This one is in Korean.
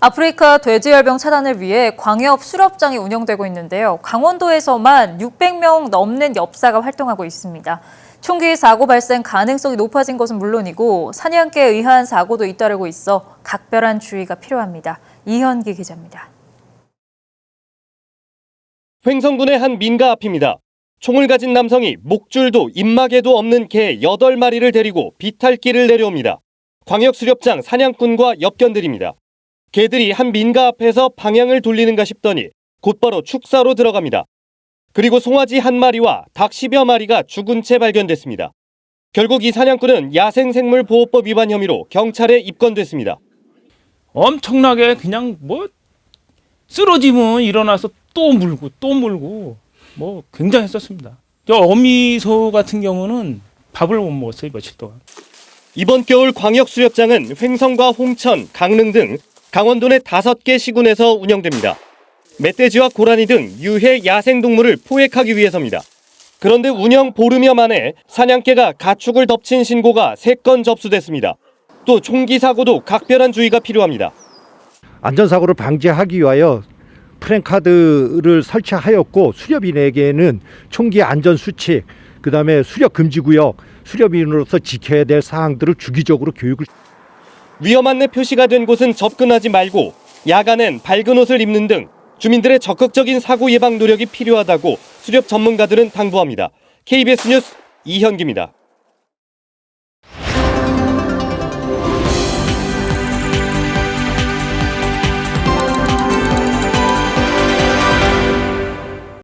아프리카 돼지열병 차단을 위해 광역 수렵장이 운영되고 있는데요. 강원도에서만 600명 넘는 엽사가 활동하고 있습니다. 총기 사고 발생 가능성이 높아진 것은 물론이고 사냥개에 의한 사고도 잇따르고 있어 각별한 주의가 필요합니다. 이현기 기자입니다. 횡성군의 한 민가 앞입니다. 총을 가진 남성이 목줄도 입마개도 없는 개 8마리를 데리고 비탈길을 내려옵니다. 광역수렵장 사냥꾼과 엽견들입니다. 개들이 한 민가 앞에서 방향을 돌리는가 싶더니 곧바로 축사로 들어갑니다. 그리고 송아지 한 마리와 닭 10여 마리가 죽은 채 발견됐습니다. 결국 이 사냥꾼은 야생생물보호법 위반 혐의로 경찰에 입건됐습니다. 엄청나게 그냥 뭐 쓰러지면 일어나서 또 물고 또 물고 뭐 굉장했었습니다. 저 어미소 같은 경우는 밥을 못 먹었어요 며칠 동안. 이번 겨울 광역수렵장은 횡성과 홍천, 강릉 등 강원도 내 다섯 개 시군에서 운영됩니다. 멧돼지와 고라니 등 유해 야생동물을 포획하기 위해서입니다. 그런데 운영 보름여 만에 사냥개가 가축을 덮친 신고가 3건 접수됐습니다. 또 총기 사고도 각별한 주의가 필요합니다. 안전사고를 방지하기 위하여 프랭카드를 설치하였고 수렵인에게는 총기 안전 수칙, 그다음에 수렵 금지 구역, 수렵인으로서 지켜야 될 사항들을 주기적으로 교육을 위험한 내 표시가 된 곳은 접근하지 말고 야간엔 밝은 옷을 입는 등 주민들의 적극적인 사고 예방 노력이 필요하다고 수렵 전문가들은 당부합니다. KBS 뉴스 이현기입니다.